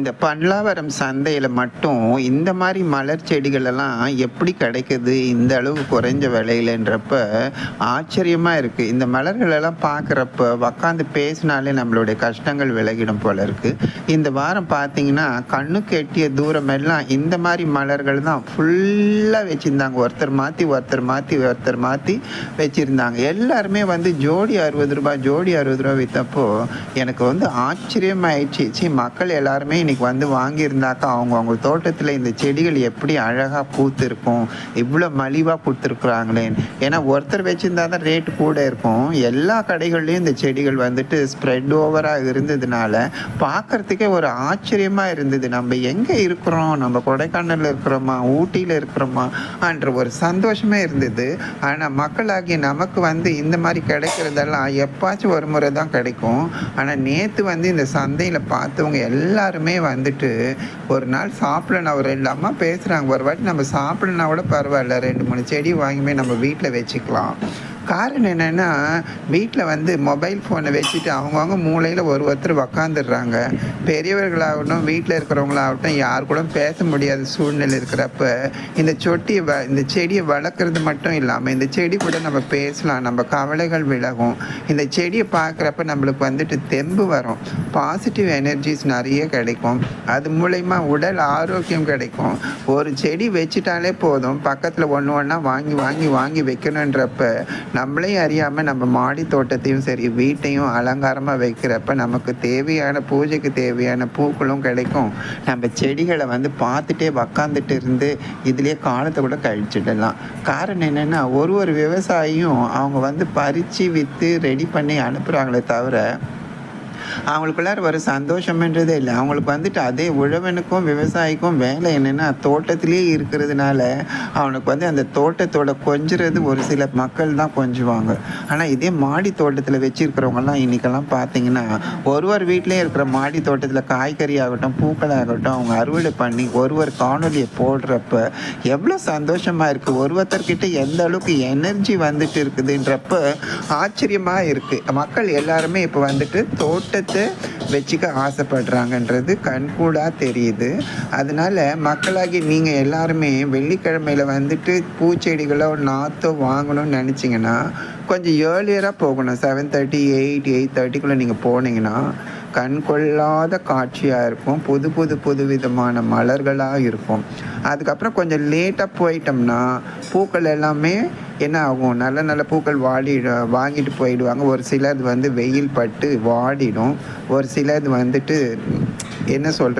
இந்த பல்லாவரம் சந்தையில் மட்டும் இந்த மாதிரி மலர் செடிகளெல்லாம் எப்படி கிடைக்குது? இந்த அளவு குறைஞ்ச விலையிலன்றப்ப ஆச்சரியமாக இருக்குது இந்த மலர்களெல்லாம் பார்க்குறப்ப உக்காந்து பேசினாலே நம்மளுடைய கஷ்டங்கள் விலகிடும் போல இருக்குது இந்த வாரம் பார்த்தீங்கன்னா கண்ணுக்கு எட்டிய தூரமெல்லாம் இந்த மாதிரி மலர்கள் தான் ஃபுல்லாக வச்சுருந்தாங்க. ஒருத்தர் மாற்றி ஒருத்தர் மாற்றி ஒருத்தர் மாற்றி வச்சுருந்தாங்க. எல்லாருமே வந்து ஜோடி அறுபது ரூபா ஜோடி அறுபது ரூபா விற்றப்போ எனக்கு வந்து ஆச்சரியமாயிடுச்சு. சி மக்கள் எல்லாருமே இன்னைக்கு வந்து வாங்கியிருந்தாக்கா அவங்க அவங்க தோட்டத்தில் இந்த செடிகள் எப்படி அழகாக பூத்திருக்கும் இவ்வளோ மலிவாக பூத்திருக்குறாங்களே. ஏன்னா ஒருத்தர் வச்சுருந்தா தான் ரேட்டு கூட இருக்கும். எல்லா கடைகள்லேயும் இந்த செடிகள் வந்துட்டு ஸ்ப்ரெட் ஓவராக இருந்ததுனால பார்க்கறதுக்கே ஒரு ஆச்சரியமாக இருந்தது. நம்ம எங்கே இருக்கிறோம்? நம்ம கொடைக்கானலில் இருக்கிறோமா? ஊட்டியில் இருக்கிறோமா? என்ற ஒரு சந்தோஷமே இருந்தது. ஆனால் மக்களாகிய நமக்கு வந்து இந்த மாதிரி கிடைக்கிறதெல்லாம் எப்பாச்சும் ஒரு முறை தான் கிடைக்கும். ஆனால் நேற்று வந்து இந்த சந்தையில் பார்த்தவங்க எல்லாருமே வந்துட்டு ஒரு நாள் சாப்பிடணும் ஒரு ரெண்டு அம்மா பேசுகிறாங்க ஒரு வாட்டி நம்ம சாப்பிடனா கூட பரவாயில்ல ரெண்டு மூணு செடி வாங்கிமே நம்ம வீட்டில் வச்சுக்கலாம். காரணம் என்னென்னா வீட்டில் வந்து மொபைல் ஃபோனை வச்சுட்டு அவங்கவுங்க மூலையில் ஒரு ஒருத்தர் உக்காந்துடுறாங்க. பெரியவர்களாகட்டும் வீட்டில் இருக்கிறவங்களாகட்டும் யார் கூட பேச முடியாத சூழ்நிலை இருக்கிறப்ப இந்த சொட்டியை வ இந்த செடியை வளர்க்குறது மட்டும் இல்லாமல் இந்த செடி கூட நம்ம பேசலாம் நம்ம கவலைகள் விலகும். இந்த செடியை பார்க்குறப்ப நம்மளுக்கு வந்துட்டு தெம்பு வரும். பாசிட்டிவ் எனர்ஜிஸ் நிறைய கிடைக்கும். அது மூலயமா உடல் ஆரோக்கியம் கிடைக்கும். ஒரு செடி வச்சுட்டாலே போதும். பக்கத்தில் ஒன்று ஒன்றா வாங்கி வாங்கி வாங்கி வைக்கணுன்றப்ப நம்மளே அறியாமல் நம்ம மாடி தோட்டத்தையும் சரி வீட்டையும் அலங்காரமாக வைக்கிறப்ப நமக்கு தேவையான பூஜைக்கு தேவையான பூக்களும் கிடைக்கும். நம்ம செடிகளை வந்து பார்த்துட்டே உக்காந்துட்டு இருந்து இதுலேயே காலத்தை கூட கழிச்சிடலாம். காரணம் என்னென்னா ஒரு ஒரு விவசாயியும் அவங்க வந்து பறித்து விற்று ரெடி பண்ணி அனுப்புகிறாங்களே தவிர அவங்களுக்குள்ளார ஒரு சந்தோஷம்ன்றதே இல்லை. அவங்களுக்கு வந்துட்டு அதே உழவனுக்கும் விவசாயிக்கும் வேலை என்னென்னா தோட்டத்திலே இருக்கிறதுனால அவனுக்கு வந்து அந்த தோட்டத்தோட கொஞ்சுறது ஒரு சில மக்கள் தான் கொஞ்சுவாங்க. ஆனால் இதே மாடி தோட்டத்தில் வச்சுருக்கிறவங்கலாம் இன்றைக்கெல்லாம் பார்த்தீங்கன்னா ஒரு ஒரு வீட்டிலே இருக்கிற மாடி தோட்டத்தில் காய்கறி ஆகட்டும் பூக்கள் ஆகட்டும் அவங்க அறுவடை பண்ணி ஒரு ஒரு காணொலியை போடுறப்ப எவ்வளோ சந்தோஷமாக இருக்குது ஒரு ஒருத்தர்கிட்ட எந்த அளவுக்கு எனர்ஜி வந்துட்டு இருக்குதுன்றப்ப ஆச்சரியமாக இருக்குது மக்கள் எல்லாருமே இப்போ வந்துட்டு தோட்ட தோட்டத்தை வச்சுக்க ஆசைப்படுறாங்கன்றது கண்கூடாக தெரியுது. அதனால மக்களாகி நீங்கள் எல்லாருமே வெள்ளிக்கிழமையில் வந்துட்டு பூச்செடிகளோ நாற்றோ வாங்கணும்னு நினச்சிங்கன்னா கொஞ்சம் ஏர்லியராக போகணும். செவன் தேர்ட்டி எயிட் எயிட் தேர்ட்டிக்குள்ளே நீங்கள் போனீங்கன்னா கண் கொள்ளாத காட்சியாக இருக்கும் புது புது புது விதமான மலர்களாக இருக்கும் அதுக்கப்புறம் கொஞ்சம் லேட்டாக போயிட்டோம்னா பூக்கள் எல்லாமே என்ன ஆகும்? நல்ல நல்ல பூக்கள் வாடி வாங்கிட்டு போயிடுவாங்க. ஒரு சிலது வந்து வெயில் பட்டு வாடிடும். ஒரு சிலது வந்துட்டு என்ன சொல்கிறது